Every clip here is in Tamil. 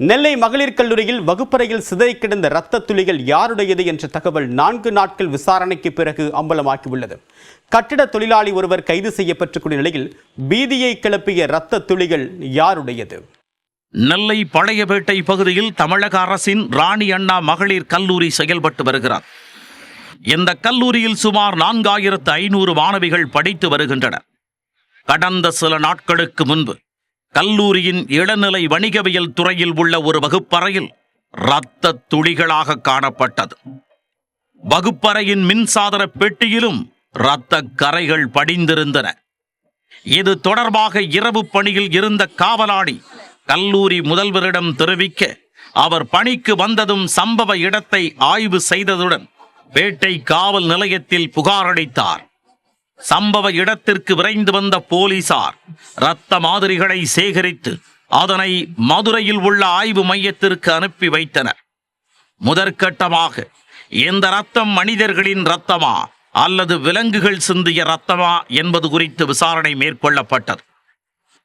நெல்லை மகளிர் கல்லூரியில் வகுப்பறையில் சிதறி கிடந்த இரத்த துளிகள் யாருடையது என்ற தகவல் நான்கு நாட்கள் விசாரணைக்கு பிறகு அம்பலமாக்கியுள்ளது கட்டிட தொழிலாளி ஒருவர் கைது செய்யப்பட்டுக்கூடிய நிலையில் பீதியை கிளப்பிய இரத்த துளிகள் யாருடையது? நெல்லை பழையபேட்டை பகுதியில் தமிழக அரசின் ராணி அண்ணா மகளிர் கல்லூரி செயல்பட்டு வருகிறார். இந்த கல்லூரியில் சுமார் நான்காயிரத்து ஐநூறு மாணவிகள் படித்து வருகின்றனர். கடந்த சில நாட்களுக்கு முன்பு கல்லூரியின் இளநிலை வணிகவியல் துறையில் உள்ள ஒரு வகுப்பறையில் இரத்த துளிகளாக காணப்பட்டது. வகுப்பறையின் மின்சாதன பெட்டியிலும் இரத்த கரைகள் படிந்திருந்தன. இது தொடர்பாக இரவு பணியில் இருந்த காவலாளி கல்லூரி முதல்வரிடம் தெரிவிக்க அவர் பணிக்கு வந்ததும் சம்பவ இடத்தை ஆய்வு செய்ததுடன் பேட்டை காவல் நிலையத்தில் புகாரளித்தார். சம்பவ இடத்திற்கு விரைந்து வந்த போலீசார் இரத்த மாதிரிகளை சேகரித்து அதனை மதுரையில் உள்ள ஆய்வு மையத்திற்கு அனுப்பி வைத்தனர். முதற்கட்டமாக இந்த ரத்தம் மனிதர்களின் ரத்தமா அல்லது விலங்குகள் சிந்திய ரத்தமா என்பது குறித்து விசாரணை மேற்கொள்ளப்பட்டது.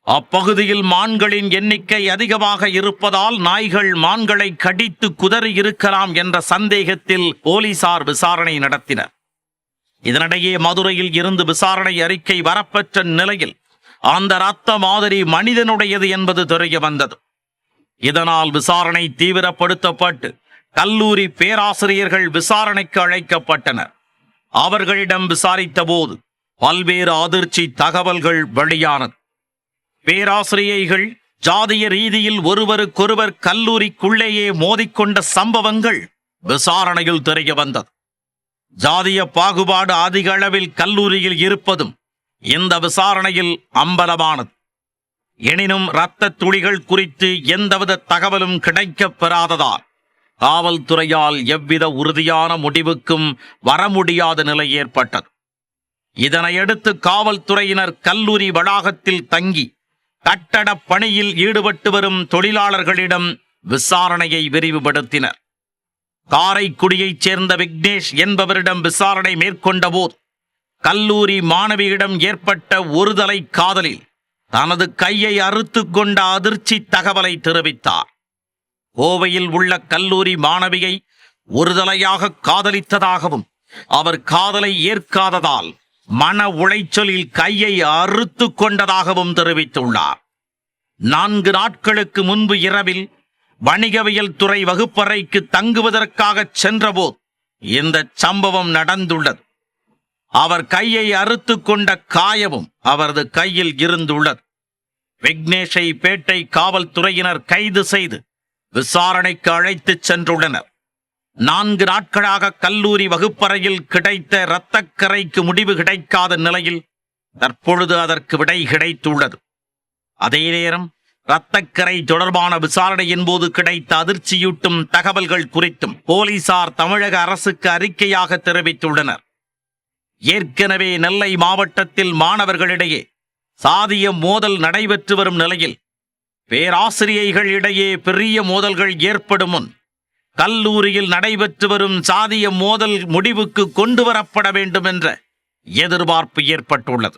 அப்பகுதியில் மான்களின் எண்ணிக்கை அதிகமாக இருப்பதால் நாய்கள் மான்களை கடித்து குதறி இருக்கலாம் என்ற சந்தேகத்தில் போலீசார் விசாரணை நடத்தினர். இதனிடையே மதுரையில் இருந்து விசாரணை அறிக்கை வரப்பெற்ற நிலையில் அந்த இரத்த மாதிரி மனிதனுடையது என்பது தெரிய வந்தது. இதனால் விசாரணை தீவிரப்படுத்தப்பட்டு கல்லூரி பேராசிரியர்கள் விசாரணைக்கு அழைக்கப்பட்டனர். அவர்களிடம் விசாரித்த போது பல்வேறு அதிர்ச்சி தகவல்கள் வெளியானது. பேராசிரியைகள் ஜாதிய ரீதியில் ஒருவருக்கொருவர் கல்லூரிக்குள்ளேயே மோதிக்கொண்ட சம்பவங்கள் விசாரணையில் தெரிய வந்தது. ஜாதிய பாகுபாடு அதிக அளவில் கல்லூரியில் இருப்பதும் இந்த விசாரணையில் அம்பலமானது. எனினும் இரத்த துளிகள் குறித்து எந்தவித தகவலும் கிடைக்கப் பெறாததால் காவல்துறையால் எவ்வித உறுதியான முடிவுக்கும் வர முடியாத நிலை ஏற்பட்டது. இதனையடுத்து காவல்துறையினர் கல்லூரி வளாகத்தில் தங்கி கட்டட பணியில் ஈடுபட்டு வரும் தொழிலாளர்களிடம் விசாரணையை விரிவுபடுத்தினர். காரைக்குடியைச் சேர்ந்த விக்னேஷ் என்பவரிடம் விசாரணை மேற்கொண்டபோது கல்லூரி மாணவியிடம் ஏற்பட்ட ஒருதலை காதலில் தனது கையை அறுத்து கொண்ட அதிர்ச்சி தகவலை தெரிவித்தார். கோவையில் உள்ள கல்லூரி மாணவியை ஒருதலையாக காதலித்ததாகவும் அவர் காதலை ஏற்காததால் மன உளைச்சலில் கையை அறுத்து கொண்டதாகவும் தெரிவித்துள்ளார். நான்கு நாட்களுக்கு முன்பு இரவில் வணிகவியல் துறை வகுப்பறைக்கு தங்குவதற்காக சென்றபோது இந்த சம்பவம் நடந்துள்ளது. அவர் கையை அறுத்து கொண்ட காயமும் அவரது கையில் இருந்துள்ளது. விக்னேஷை பேட்டை காவல்துறையினர் கைது செய்து விசாரணைக்கு அழைத்துச் சென்றுள்ளனர். நான்கு நாட்களாக கல்லூரி வகுப்பறையில் கிடைத்த இரத்தக்கரைக்கு முடிவு கிடைக்காத நிலையில் தற்பொழுது அதற்கு விடை கிடைத்துள்ளது. அதே நேரம் இரத்தக்கரை தொடர்பான விசாரணையின் போது கிடைத்த அதிர்ச்சியூட்டும் தகவல்கள் குறித்தும் போலீசார் தமிழக அரசுக்கு அறிக்கையாக தெரிவித்துள்ளனர். ஏற்கனவே நெல்லை மாவட்டத்தில் மாணவர்களிடையே சாதிய மோதல் நடைபெற்று வரும் நிலையில் பேராசிரியைகள் இடையே பெரிய மோதல்கள் ஏற்படும் முன் கல்லூரியில் நடைபெற்று வரும் சாதிய மோதல் முடிவுக்கு கொண்டு வரப்பட வேண்டும் என்ற எதிர்பார்ப்பு ஏற்பட்டுள்ளது.